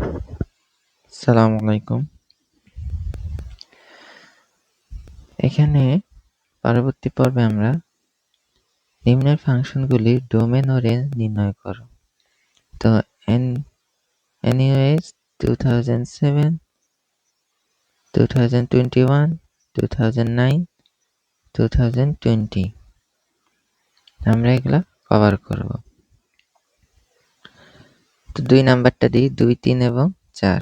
আসসালামু আলাইকুম। এখানে পরবর্তী পর্বে আমরা নিম্নের ফাংশনগুলির ডোমেন ও রেঞ্জ নির্ণয় করো তো এন, এনইউএস two thousand seven two thousand twenty one two thousand nine two thousand twenty আমরা এগুলা কভার করব। তো দুই নাম্বারটা দিই, দুই, তিন এবং চার।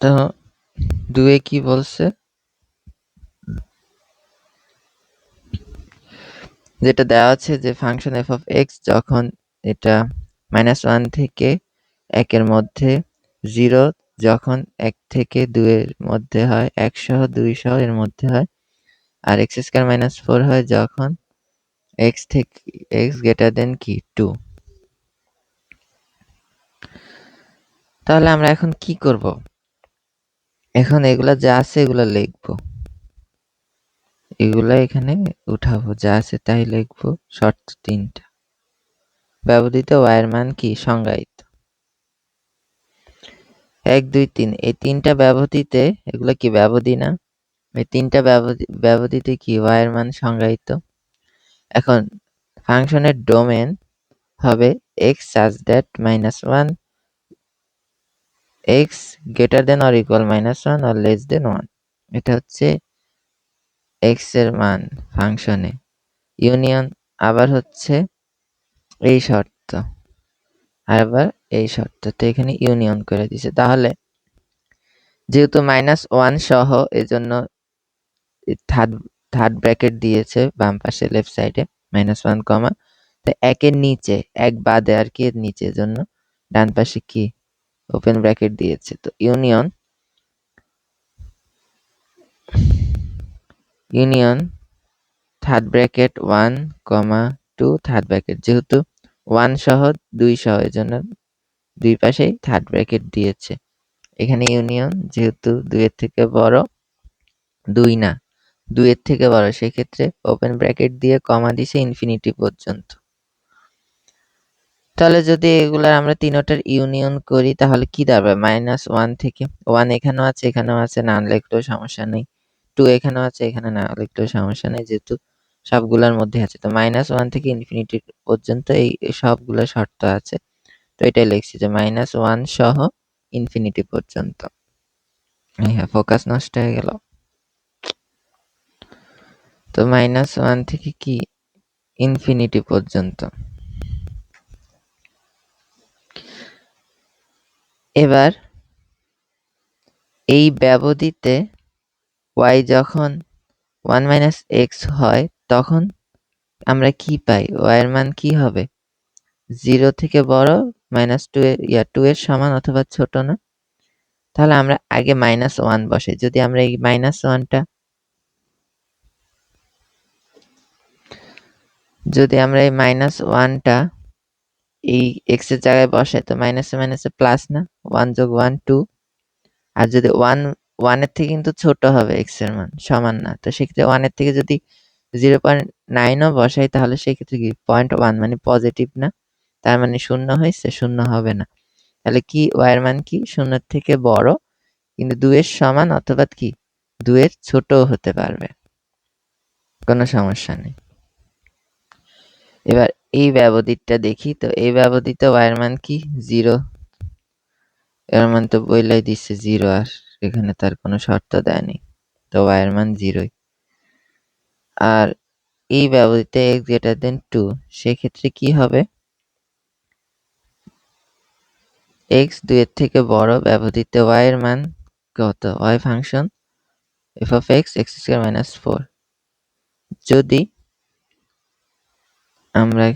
তো দুয়ে কি বলছে? যেটা দেওয়া আছে যে ফাংশন এফ অফ এক্স যখন এটা মাইনাস ওয়ান থেকে একের মধ্যে জিরো যখন এক থেকে দুইয়ের মধ্যে হয় এক সহ দুই সহ এর মধ্যে হয়, আর এক্স স্কোয়ার মাইনাস ফোর হয় যখন এক্স থেকে, এক্স গ্রেটার দেন কি? টু তাহলে আমরা এখন কি করব? এখন এগুলা যা আছে এগুলা লিখব। এগুলা এখানে উঠাবো, যা আছে তাই লিখব, শর্ত তিনটা। ব্যবহৃত ওয়ার মান কি? সংজ্ঞায়িত। এক, দুই, তিন। এই তিনটা ব্যবধিতে, এগুলো কি ব্যবধি না? এই তিনটা ব্যবধিতে কি ওয়ার মান সংজ্ঞায়িত? এখন, ফাংশনের ডোমেন হবে x such that minus one x greater than or equal minus one or less than one এটা হচ্ছে এক্সের মান ফাংশনে। ইউনিয়ন আবার হচ্ছে এই শর্ত। আবার এই শর্ত তো এখানে ইউনিয়ন করে দিছে। তাহলে যেহেতু মাইনাস ওয়ান সহ, এজন্য থার্ড থার্ড ব্র্যাকেট দিয়েছে বাম পাশে লেফট সাইডে মাইনাস ওয়ান কমা তো একের নিচে, এক বাদে আর কি এর নিচে জন্য ডান পাশে কি? ওপেন ব্র্যাকেট দিয়েছে। তো union union third bracket one comma two third bracket যেহেতু ওয়ান সহ দুই সহ এর জন্য দুই পাশেই থার্ড ব্র্যাকেট দিয়েছে। এখানে ইউনিয়ন যেহেতু দুইয়ের থেকে বড়, দুই না, দুইয়ের থেকে বড়, সেক্ষেত্রে ওপেন ব্র্যাকেট দিয়ে কমা দিছে ইনফিনিটি পর্যন্ত। তাহলে যদি এগুলার আমরা তিনোটার ইউনিয়ন করি, তাহলে কি দাঁড়াবে? মাইনাস ওয়ান থেকে, ওয়ান এখানেও আছে এখানেও আছে, না লিখলেও সমস্যা নেই। টু এখানেও আছে, এখানে না লিখলেও সমস্যা নেই, যেহেতু সবগুলোর মধ্যে আছে। তো মাইনাস ওয়ান থেকে ইনফিনিটি পর্যন্ত এই সবগুলো শর্ত আছে। তো এটাই লিখছি যে মাইনাস ওয়ান সহ ইনফিনিটি পর্যন্ত। হ্যাঁ ফোকাস নষ্ট হয়ে গেল। তো মাইনাস ওয়ান থেকে কি? ইনফিনিটি পর্যন্ত। এবার এই ব্যবধিতে ওয়াই যখন ওয়ান মাইনাস এক্স হয় তখন আমরা কি পাই? ওয়াইয়ের মান কি হবে? জিরো থেকে বড় মাইনাস টু এর ইয়া টু এর সমান অথবা ছোট না? তাহলে আমরা আগে মাইনাস ওয়ান বসে যদি আমরা এই মাইনাস ওয়ানটা যদি আমরা এই মাইনাস ওয়ানটা এই এক্সের জায়গায় বসে তো মাইনাসে মাইনাসে প্লাস না? ওয়ান যোগ ওয়ান টু আর যদি ওয়ান ওয়ানের থেকে কিন্তু ছোট হবে এক্সের মান, সমান না। তো সেক্ষেত্রে ওয়ানের থেকে যদি জিরো পয়েন্ট নাইনও বসাই, তাহলে সেক্ষেত্রে কি? পয়েন্ট ওয়ান মানে পজিটিভ না? তার মানে শূন্য হয়েছে, শূন্য হবে না। তাহলে কি? ওয়ার মান কি? শূন্যের থেকে বড়, কিন্তু দুয়ের সমান অথবা কি? দুয়ের ছোটও হতে পারবে। কোনো সমস্যা নেই। এবার এই ব্যবধিটা দেখি তো, এই ব্যবধিতে ওয়ার মান কি? জিরো। এর মান তো বইলাই দিচ্ছে জিরো, আর এখানে তার কোনো শর্ত দেয়নি। তো ওয়ার মান জিরোই। আর এই ব্যবধিতে এক্স গ্রেটার দেন টু সেক্ষেত্রে কি হবে? এক্স দুইয়ের থেকে বড় ব্যবধিত ওয়াই এর মান কত? Y function f of x x square minus four যদি আমরা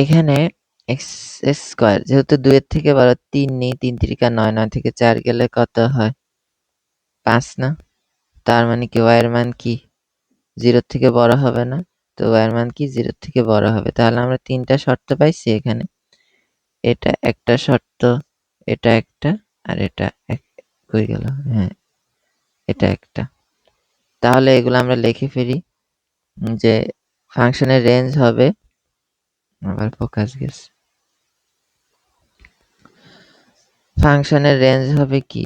এখানে এক্স স্কোয়ার যেহেতু দুইয়ের থেকে বড় তিন নেই, তিন তিরিকা নয় নয় থেকে চার গেলে কত হয়? পাঁচ না? তার মানে কি ওয়াইয়ের মান কি? জিরোর থেকে বড় হবে না? তো ওয়াইয়ের মান কি? জিরোর থেকে বড় হবে। তাহলে আমরা তিনটা শর্ত পাইছি এখানে। এটা একটা শর্ত, এটা একটা, আর এটা এক কই গেল? হ্যাঁ এটা একটা। তাহলে এগুলো আমরা লিখে ফেলি যে ফাংশনের রেঞ্জ হবে, আবার ফোকাস গেছে। ফাংশনের রেঞ্জ হবে কি?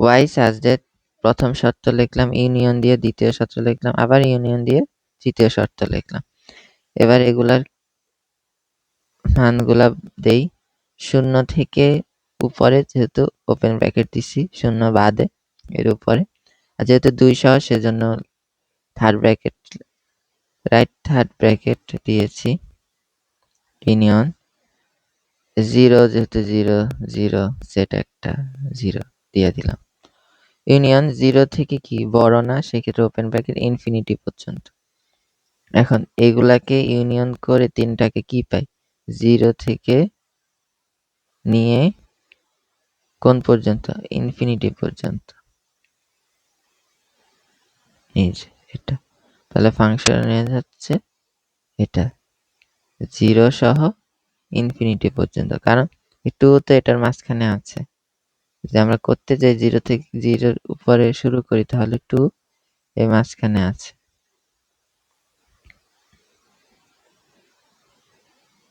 ওয়াই সাজডেট প্রথম শর্ত লিখলাম ইউনিয়ন দিয়ে, দ্বিতীয় শর্ত লিখলাম, আবার ইউনিয়ন দিয়ে, তৃতীয় শর্ত লিখলাম। এবার এগুলার মানগুলা দেই। শূন্য থেকে উপরে যেহেতু ওপেন ব্র্যাকেট দিছি, শূন্য বাদে এর উপরে। আর যেহেতু দুই সহ, সেজন্য third bracket right third bracket দিয়েছি। ইউনিয়ন জিরো যেহেতু জিরো জিরো সেট একটা জিরো দিয়ে দিলাম। ইউনিয়ন জিরো থেকে কি বড় না? সেক্ষেত্রে ওপেন ব্র্যাকেট ইনফিনিটি পর্যন্ত। এখন, এগুলাকে ইউনিয়ন করে তিনটাকে কি পাই? জিরো থেকে নিয়ে কোন পর্যন্ত? ইনফিনিটি পর্যন্ত। এই যে, এটা। তাহলে ফাংশন রেঞ্জ হচ্ছে এটা। জিরো সহ ইনফিনিটি পর্যন্ত। কারণ টু তো এটার মাঝখানে আছে। যে আমরা করতে যাই জিরো থেকে জিরোর উপরে শুরু করি, তাহলে টু এই মাঝখানে আছে।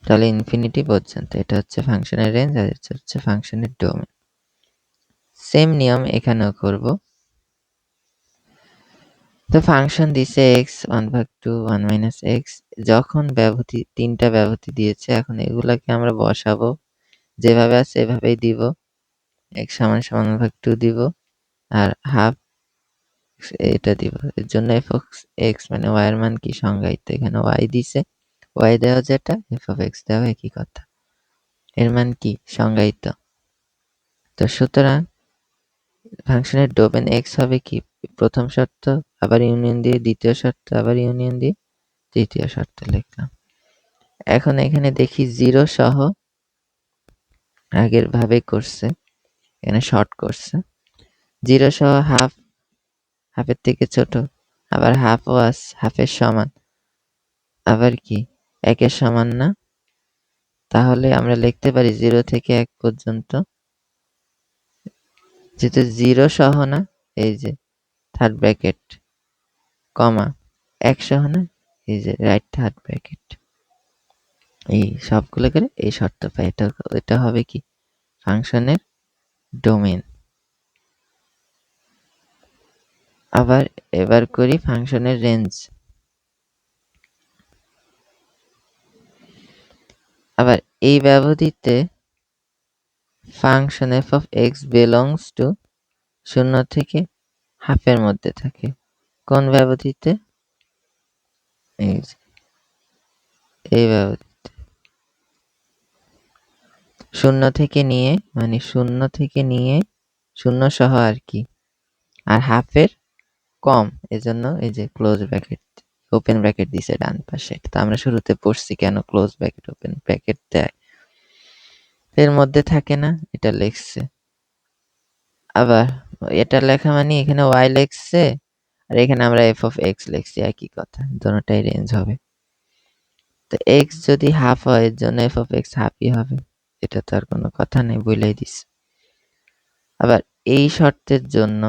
তাহলে ইনফিনিটি পর্যন্ত, এটা হচ্ছে ফাংশনের রেঞ্জ আর এটা হচ্ছে ফাংশনের ডোমেন সেম নিয়ম এখানেও করব। তো ফাংশন দিছে এক্স ওয়ান ভাগ টু ওয়ান মাইনাস এক্স যখন ব্যবধি, তিনটা ব্যবধি দিয়েছে, এখন এগুলাকে আমরা বসাবো। যেভাবে আছে, এভাবেই দিব। এক্স সমান সমান ভাগ টু দিব আর হাফ এটা দিব। এর জন্য এফ এক্স মানে ওয়াই এর মান কি? সংজ্ঞায়িত। এখানে ওয়াই দিছে। ওয়াই দেওয়া যেটা এফ অফ এক্স দেওয়া একই কথা। এর মান কি? সংজ্ঞায়িত। তো সুতরাং ফাংশনের ডোমেন এক্স হবে কি? প্রথম শর্ত, আবার ইউনিয়ন দিয়ে দ্বিতীয় শর্ত, আবার ইউনিয়ন দিয়ে তৃতীয় শর্ত লিখলাম। এখন এখানে দেখি জিরো সহ আগের ভাবে করছে। এখানে শর্ট করছে। জিরো সহ হাফ হাফের থেকে ছোট। আবার হাফ ওয়াস হাফের সমান। আবার কি? একের সমান না? তাহলে আমরা লিখতে পারি জিরো থেকে এক পর্যন্ত। যেহেতু জিরো সহ না, এই যে থার্ড ব্র্যাকেট কমা এক সহ না, এই যে রাইট থার্ড ব্র্যাকেট এই সবগুলো করে এই শর্ত পাই। এটা এটা হবে কি? ফাংশনের ডোমেন। আবার এবার করি ফাংশনের রেঞ্জ। আবার এই ব্যবধিতে function f of x belongs to শূন্য থেকে হাফের মধ্যে থাকে। কোন ব্যবধিতে? এই ব্যবধিতে শূন্য থেকে নিয়ে মানে শূন্য থেকে নিয়ে শূন্য সহ আর কি। আর হাফের কম, এজন্য এই যে ক্লোজ ব্র্যাকেট ওপেন ব্র্যাকেট দিছে ডান পাশে। তো আমরা শুরুতে পড়ছি কেন ক্লোজ ব্র্যাকেট ওপেন ব্র্যাকেট দেয়। এর মধ্যে থাকে না, এটা লিখছে। আবার এটা লেখা মানে এখানে ওয়াই লিখছে, আর এখানে আমরা এফ অফ এক্স লিখছি, একই কথা দুটোটাই রেঞ্জ হবে। তো এক্স যদি হাফ হয়, এর জন্য এফ অফ এক্স হাফই হবে। এটা তো আর কোনো কথা নেই বলেই দিস। আবার এই শর্তের জন্য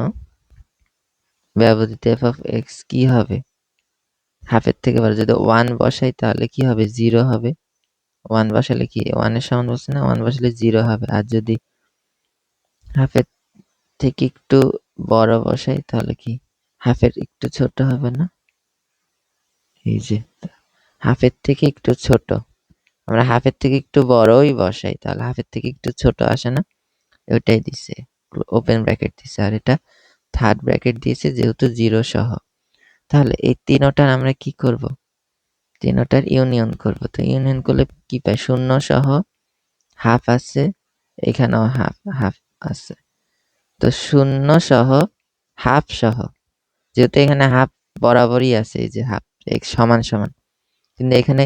ব্যবহৃত এফ অফ এক্স কি হবে? হাফের থেকে বড় যদি ওয়ান বসাই তাহলে কি হবে? জিরো হবে। ওয়ান বসালে কি? ওয়ানের সমান বসে না ওয়ান বসালে জিরো হবে। আর যদি হাফের থেকে একটু বড় বসাই তাহলে কি? হাফের একটু ছোট হবে না? এই যে হাফের থেকে একটু ছোট। আমরা হাফের থেকে একটু বড়ই বসাই, তাহলে হাফের থেকে একটু ছোট আসে না। ওইটাই দিছে ওপেন ব্র্যাকেট দিছে, আর এটা থার্ড ব্র্যাকেট দিয়েছে যেহেতু জিরো সহ। তাহলে এই তিনোটার আমরা কি করব? তিনোটার ইউনিয়ন করব। তো ইউনিয়ন করলে কি পাই? শূন্য সহ হাফ আছে, এখানেও হাফ হাফ আছে। তো শূন্য সহ হাফ সহ। যেহেতু এখানে হাফ বরাবরই আছে, এই যে হাফ এক্স সমান সমান। কিন্তু এখানে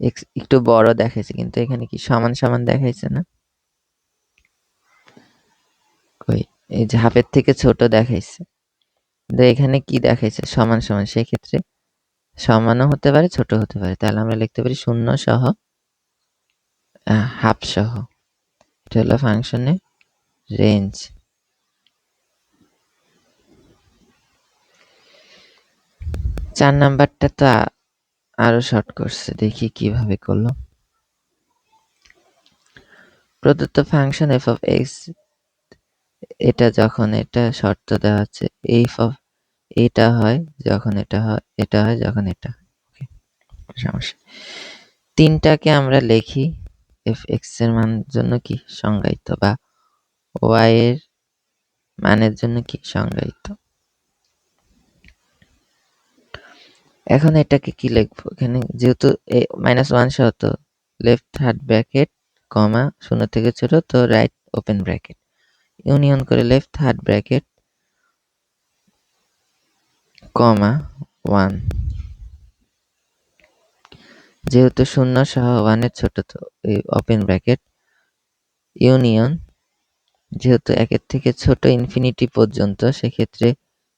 এক্স, একটু বড় দেখাইছে, কিন্তু এখানে কি সমান সমান দেখাইছে না? কই, এই হাফের থেকে ছোট দেখাইছে। কিন্তু এখানে কি দেখাইছে? সমান সমান, সেক্ষেত্রে সমানও হতে পারে, ছোট হতে পারে। তাহলে আমরা লিখতে পারি শূন্য সহ হাফ সহ। এটা হলো ফাংশনে রেঞ্জ। চার নাম্বারটা তো আরও শর্ট করছে, দেখি কীভাবে করল। প্রদত্ত ফাংশন এফ অফ এক্স এটা যখন এটা শর্ত দেওয়া আছে এফ অফ এটা হয় যখন এটা হয় এটা হয় যখন এটা সমস্যা। তিনটাকে আমরা লিখি এফ এক্সের মান জন্য কি সংজ্ঞায়িত বা ওয়াই এর মানের জন্য কি সংজ্ঞায়িত? এখন এটাকে কি লিখব? এখানে যেহেতু এ মাইনাস ওয়ান সহ তো লেফট থার্ড ব্র্যাকেট কমা শূন্য থেকে ছোট, তো রাইট ওপেন ব্র্যাকেট ইউনিয়ন করে left third bracket comma one যেহেতু শূন্য সহ ওয়ানের ছোট, তো এই ওপেন ব্র্যাকেট ইউনিয়ন যেহেতু একের থেকে ছোট ইনফিনিটি পর্যন্ত, সেক্ষেত্রে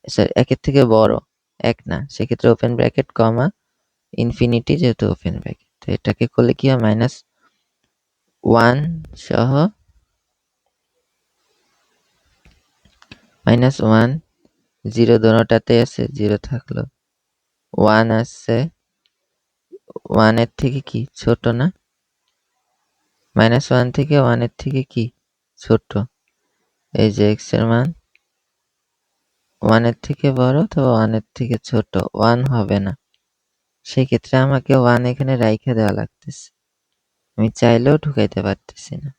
সরি একের থেকে বড় এক না, সেক্ষেত্রে ওপেন ব্র্যাকেট কমা ইনফিনিটি যেহেতু ওপেন ব্র্যাকেট তো এটাকে করলে কি হয়? মাইনাস ওয়ান সহ মাইনাস ওয়ান জিরো দোনোটাতে আছে জিরো থাকল। ওয়ান আসছে ওয়ানের থেকে কি? ছোট না? মাইনাস ওয়ান থেকে ওয়ানের থেকে কি? ছোট। এই যে এক্সের মান ওয়ানের থেকে বড় অথবা ওয়ানের থেকে ছোট, ওয়ান হবে না। সেক্ষেত্রে আমাকে ওয়ান এখানে রাইখে দেওয়া লাগতেছে। আমি চাইলেও ঢুকাইতে পারতেছি না।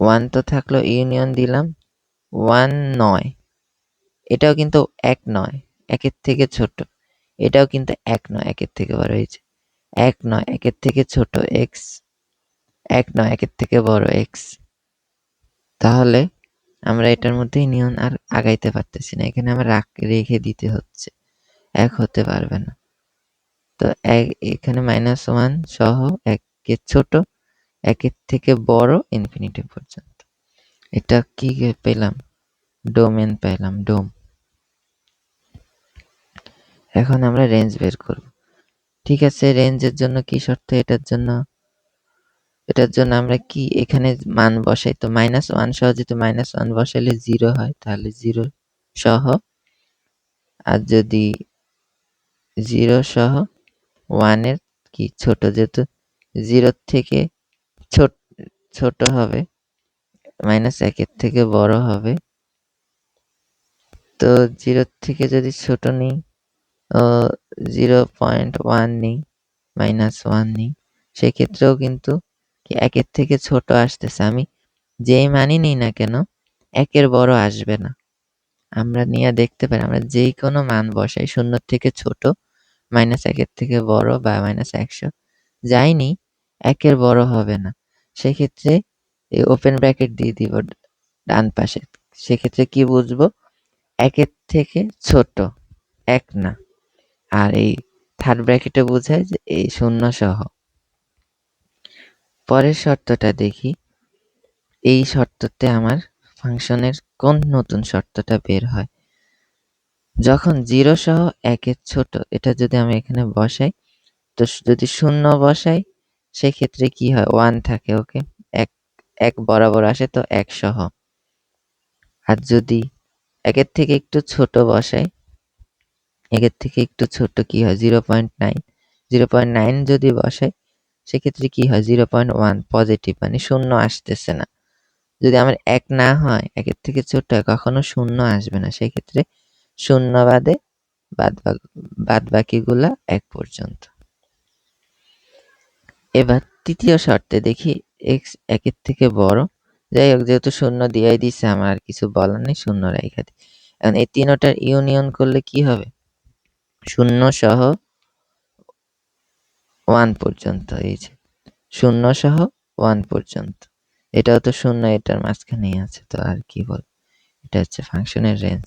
ওয়ান তো থাকল ইউনিয়ন দিলাম, ওয়ান নয়। এটাও কিন্তু এক নয়, একের থেকে ছোট। এটাও কিন্তু এক নয়, একের থেকে বড় হয়েছে এক নয়, একের থেকে ছোট, এক্স। এক নয়, একের থেকে বড়, এক্স। তাহলে আমরা এটার মধ্যে নিয়ন আর আগাইতে পারতেছি না। এখানে আমরা রাখ- রেখে দিতে হচ্ছে। এক হতে পারবে না। তো এক, এখানে মাইনাস ওয়ান সহ একের ছোট একের থেকে বড় ইনফিনিটি পর্যন্ত। এটা কি পেলাম? ডোমেন পেলাম ডোম এখন আমরা রেঞ্জ বের করব। ঠিক আছে রেঞ্জের জন্য কি শর্ত? এটার জন্য এটার জন্য আমরা কি এখানে মান বসাই? তো মাইনাস ওয়ান সহ যেহেতু মাইনাস ওয়ান বসাইলে জিরো হয়, তাহলে জিরো সহ। আর যদি জিরো সহ ওয়ানের কি ছোট যেহেতু জিরোর থেকে ছোট ছোট হবে মাইনাস একের থেকে বড় হবে। তো জিরোর থেকে যদি ছোট নিই, ও জিরো পয়েন্ট ওয়ান নিই মাইনাস ওয়ান নিই, সেক্ষেত্রেও কিন্তু একের থেকে ছোট আসতেছে আমি? যেই মানি নিই না কেন, একের বড় আসবে না। আমরা নিয়ে দেখতে পারি, আমরা যেই কোনো মান বসাই শূন্য থেকে ছোট, মাইনাস একের থেকে বড় বা মাইনাস একশো, যাই নিই, একের বড় হবে না। সেক্ষেত্রে এই ওপেন ব্র্যাকেট দিয়ে দিব ডান পাশে। সেক্ষেত্রে কি বুঝব? একের থেকে ছোট, এক না। আর এই থার্ড ব্র্যাকেটে বোঝায় যে এই শূন্য সহ। পরের শর্তটা দেখি। এই শর্ততে আমার ফাংশনের কোন নতুন শর্তটা বের হয়? যখন জিরো সহ একের ছোট, এটা যদি আমি এখানে বসাই, তো যদি শূন্য বসাই, সেক্ষেত্রে কি হয়? ওয়ান থাকে, ওকে? এক এক বরাবর আসে তো এক সহ। আর যদি একের থেকে একটু ছোট বসাই, একের থেকে একটু ছোট কি হয়? Zero point nine. Zero point nine যদি বসাই সেক্ষেত্রে কি হয়? জিরো পয়েন্ট ওয়ান পজিটিভ মানে শূন্য আসতেছে না। যদি আমার এক না হয়, একের থেকে ছোট হয় কখনো শূন্য আসবে না। সেক্ষেত্রে শূন্য বাদে বাদ বাদ বাকিগুলা এক পর্যন্ত। এবার তৃতীয় শর্তে দেখি এক্স একের থেকে বড়। যাই হোক, যেহেতু শূন্য দিয়াই দিছে, আমার আর কিছু বলার নেই, শূন্য রেখা দিই। এখন এই তিনটার ইউনিয়ন করলে কি হবে? শূন্য সহ ওয়ান পর্যন্ত, এই যে শূন্য সহ ওয়ান পর্যন্ত। এটাও তো শূন্য, এটার মাঝখানেই আছে, তো আর কি বল? এটা হচ্ছে ফাংশনের রেঞ্জ